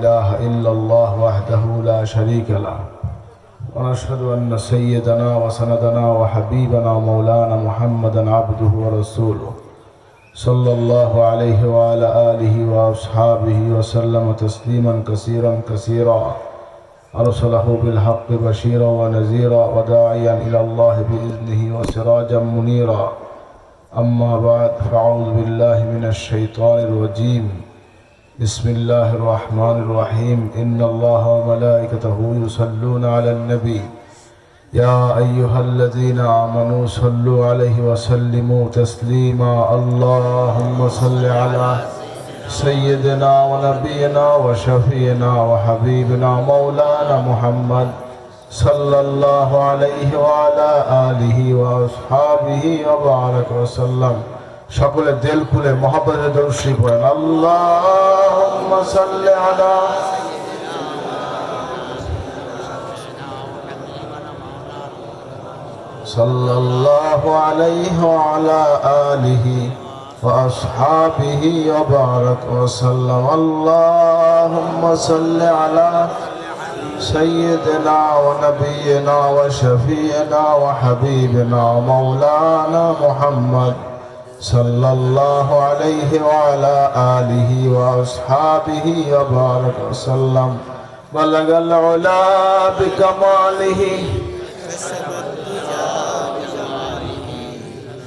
إله إلا الله وحده لا شريك له ونشهد أن سيدنا وسندنا وحبيبنا مولانا محمدا عبده ورسوله صلى الله عليه وعلى آله وأصحابه وسلم تسليما كثيرا كثيرا أرسله بالحق بشيرا ونذيرا وداعيا إلى الله بإذنه وسراجا منيرا أما بعد فأعوذ بالله من الشيطان الرجيم. بسم الله الرحمن الرحيم إن الله وملائكته يصلون على النبي يا أيها الذين آمنوا صلوا عليه وسلموا تسليما اللهم صل على سيدنا ونبينا وشفينا وحبيبنا مولانا محمد صلى الله عليه وعلى آله وأصحابه وبارك وسلم সকলে দিল খুলে মহাব্বতের দর্শী পড়েন আল্লাহ সাল্লি আলা صلى الله عليه وعلى آله وأصحابه وبارك وسلم اللهم صل على سيدنا ونبينا وشفينا وحبيبنا مولانا محمد صلى الله عليه وعلى آله وأصحابه وبارك وسلم بلغ العلا بكماله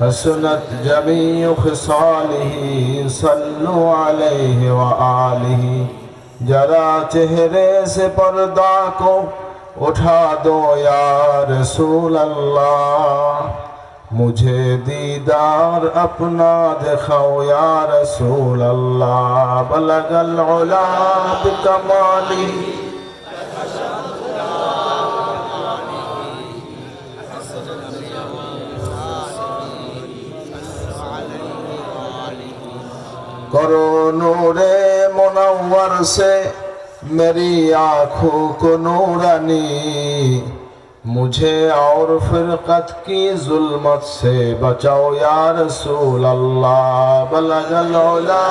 حسنت جميع خصاله صلوا عليه وآله جرا چہرے سے پردہ کو اٹھا دو یا رسول اللہ مجھے دیدار اپنا دکھاؤ یا رسول اللہ بلغ العلا بکمالی کرو نور منور سے میری آنکھوں کو نورانی مجھے اور فرقت کی ظلمت سے بچاؤ یا رسول اللہ۔ بلغ العلا۔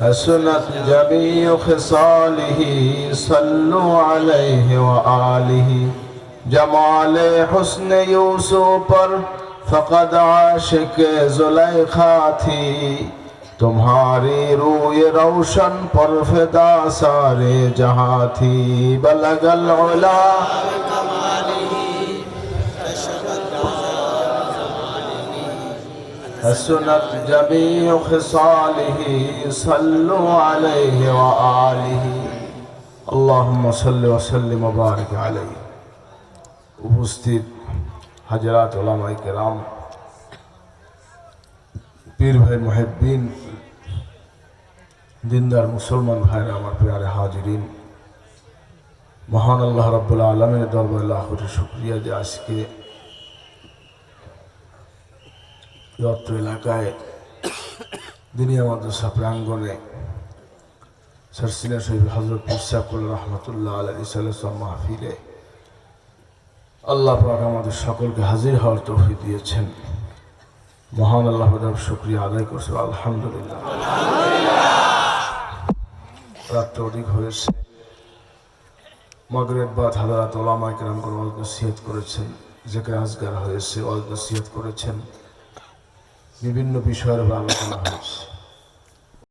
حسنت جبی خصالہی صلو علیہ وآلہی جمال حسن یوسو پر فقد عاشق زلیخہ تھی तुम्हारी रूय रोशन पर फिदा सारे जहाँ थी बलगल ओला حسنت جميع خصاله صلوا عليه وآله اللهم صل وسلم وبارك عليه উপস্থিত হাজরাত ওলামাই কেরাম পীর ভাই মহেব্বিন দিনদার মুসলমান ভাইরা, আমার প্রিয়ারে হাজিরিন, মহান আল্লাহ রব্বুল্লা আলমের দরবার লাখের শুক্রিয়া যে আজকে অত্র এলাকায় দিনিয়া মাদ্রাসা প্রাঙ্গনে সরসিনা শহীদ হজরত ইসাকুল রহমতুল্লাহ আল্লাহ ইসাল্লাম মাহফিলে আল্লাহ পাক আমাদের সকলকে হাজির হওয়ার তৌফি দিয়েছেন। মহান আল্লাহ শুক্রিয়া আদায় করছে, আলহামদুলিল্লাহ। অধিক হয়েছে মগরেব বাদ হাদারাত ওলামা করে অল্প সিহত করেছেন যেখানে আজগার হয়েছে অল্প সিহত করেছেন। বিভিন্ন বিষয়ের উপর আলোচনা হয়েছে।